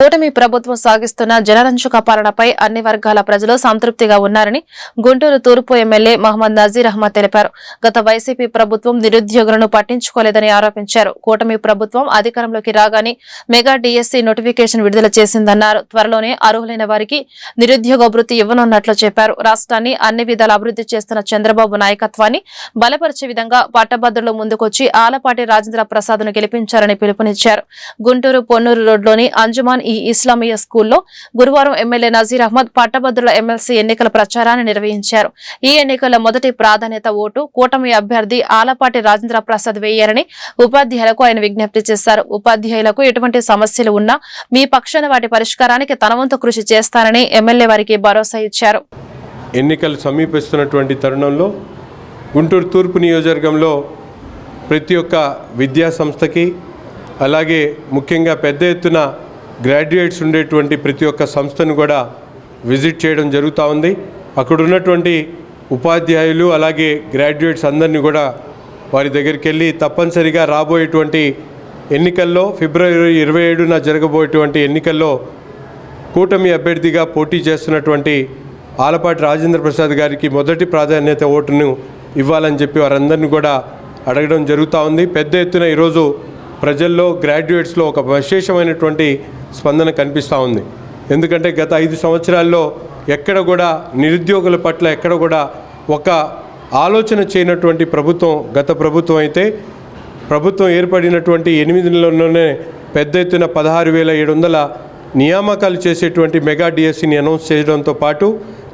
కూటమి ప్రభుత్వం సాగిస్తున్న జనరంజక పాలనపై అన్ని వర్గాల ప్రజలు సంతృప్తిగా ఉన్నారని గుంటూరు తూర్పు ఎమ్మెల్యే మహమ్మద్ నజీర్ అహ్మద్ తెలిపారు. గత వైసీపీ ప్రభుత్వం నిరుద్యోగులను పట్టించుకోలేదని ఆరోపించారు. కూటమి ప్రభుత్వం అధికారంలోకి రాగానే మెగా డిఎస్సీ నోటిఫికేషన్ విడుదల చేసిందన్నారు. త్వరలోనే అర్హులైన వారికి నిరుద్యోగ వృత్తి ఇవ్వనున్నట్లు చెప్పారు. రాష్ట్రాన్ని అన్ని విధాల అభివృద్ధి చేస్తున్న చంద్రబాబు నాయకత్వాన్ని బలపరిచే విధంగా పట్టభద్రులు ముందుకొచ్చి ఆలపాటి రాజేంద్ర ప్రసాద్ను గెలిపించారని పిలుపునిచ్చారు. గుంటూరు పొన్నూరు రోడ్లోని అంజుమాన్ ఈ ఇస్లామియా స్కూల్లో గురువారం ఎమ్మెల్యే నజీర్ అహ్మద్ పట్టభద్రుల ఎమ్మెల్సీ ఎన్నికల ప్రచారాన్ని నిర్వహించారు. ఈ ఎన్నికల మొదటి ప్రాధాన్యత ఓటు కూటమి అభ్యర్థి ఆలపాటి రాజేంద్ర ప్రసాద్ వేయారని ఉపాధ్యాయులకు ఆయన విజ్ఞప్తి చేశారు. ఉపాధ్యాయులకు ఎటువంటి సమస్యలు ఉన్నా మీ పక్షాన వాటి పరిష్కారానికి తనవంతు కృషి చేస్తానని ఎమ్మెల్యే వారికి భరోసా ఇచ్చారు. ఎన్నికలు సమీపిస్తున్నటువంటి తరుణంలో గుంటూరు తూర్పు నియోజకవర్గంలో ప్రతి ఒక్క విద్యా సంస్థకి అలాగే ముఖ్యంగా పెద్ద ఎత్తున గ్రాడ్యుయేట్స్ ఉండేటువంటి ప్రతి ఒక్క సంస్థను కూడా విజిట్ చేయడం జరుగుతూ ఉంది. అక్కడ ఉన్నటువంటి ఉపాధ్యాయులు అలాగే గ్రాడ్యుయేట్స్ అందరినీ కూడా వారి దగ్గరికి వెళ్ళి తప్పనిసరిగా రాబోయేటువంటి ఎన్నికల్లో ఫిబ్రవరి ఇరవై ఏడున జరగబోయేటువంటి ఎన్నికల్లో కూటమి అభ్యర్థిగా పోటీ చేస్తున్నటువంటి ఆలపాటి రాజేంద్ర ప్రసాద్ గారికి మొదటి ప్రాధాన్యత ఓటును ఇవ్వాలని చెప్పి వారందరినీ కూడా అడగడం జరుగుతూ ఉంది. పెద్ద ఎత్తున ఈరోజు ప్రజల్లో గ్రాడ్యుయేట్స్లో ఒక విశేషమైనటువంటి స్పందన కనిపిస్తూ ఉంది. ఎందుకంటే గత ఐదు సంవత్సరాల్లో ఎక్కడ కూడా నిరుద్యోగుల పట్ల ఎక్కడ కూడా ఒక ఆలోచన చేయనటువంటి ప్రభుత్వం గత ప్రభుత్వం అయితే ప్రభుత్వం ఏర్పడినటువంటి ఎనిమిది నెలల్లోనే పెద్ద ఎత్తున పదహారు వేల ఏడు వందల నియామకాలు చేసేటువంటి మెగా డిఎస్సిని అనౌన్స్ చేయడంతో పాటు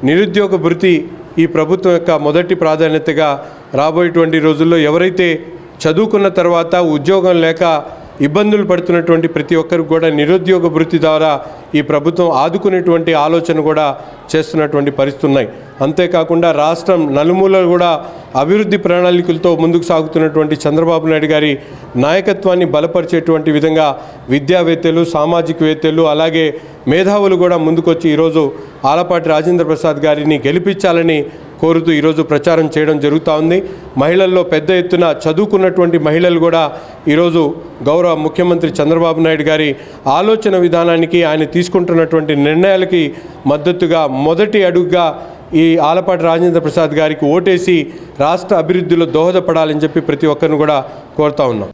నిరుద్యోగ భృతి ఈ ప్రభుత్వం యొక్క మొదటి ప్రాధాన్యతగా రాబోయేటువంటి రోజుల్లో ఎవరైతే చదువుకున్న తర్వాత ఉద్యోగం లేక ఇబ్బందులు పడుతున్నటువంటి ప్రతి ఒక్కరికి కూడా నిరుద్యోగ వృత్తి ద్వారా ఈ ప్రభుత్వం ఆదుకునేటువంటి ఆలోచన కూడా చేస్తున్నటువంటి పరిస్థితులు ఉన్నాయి. అంతేకాకుండా రాష్ట్రం నలుమూలలు కూడా అభివృద్ధి ప్రణాళికలతో ముందుకు సాగుతున్నటువంటి చంద్రబాబు నాయుడు గారి నాయకత్వాన్ని బలపరిచేటువంటి విధంగా విద్యావేత్తలు సామాజికవేత్తలు అలాగే మేధావులు కూడా ముందుకొచ్చి ఈరోజు ఆలపాటి రాజేంద్ర ప్రసాద్ గారిని గెలిపించాలని కోరుతూ ఈరోజు ప్రచారం చేయడం జరుగుతూ ఉంది. మహిళల్లో పెద్ద ఎత్తున చదువుకున్నటువంటి మహిళలు కూడా ఈరోజు గౌరవ ముఖ్యమంత్రి చంద్రబాబు నాయుడు గారి ఆలోచన విధానానికి ఆయన తీసుకుంటున్నటువంటి నిర్ణయాలకి మద్దతుగా మొదటి అడుగుగా ఈ ఆలపాటి రాజేంద్ర ప్రసాద్ గారికి ఓటేసి రాష్ట్ర అభివృద్ధిలో దోహదపడాలని చెప్పి ప్రతి ఒక్కరిని కూడా కోరుతా ఉన్నాం.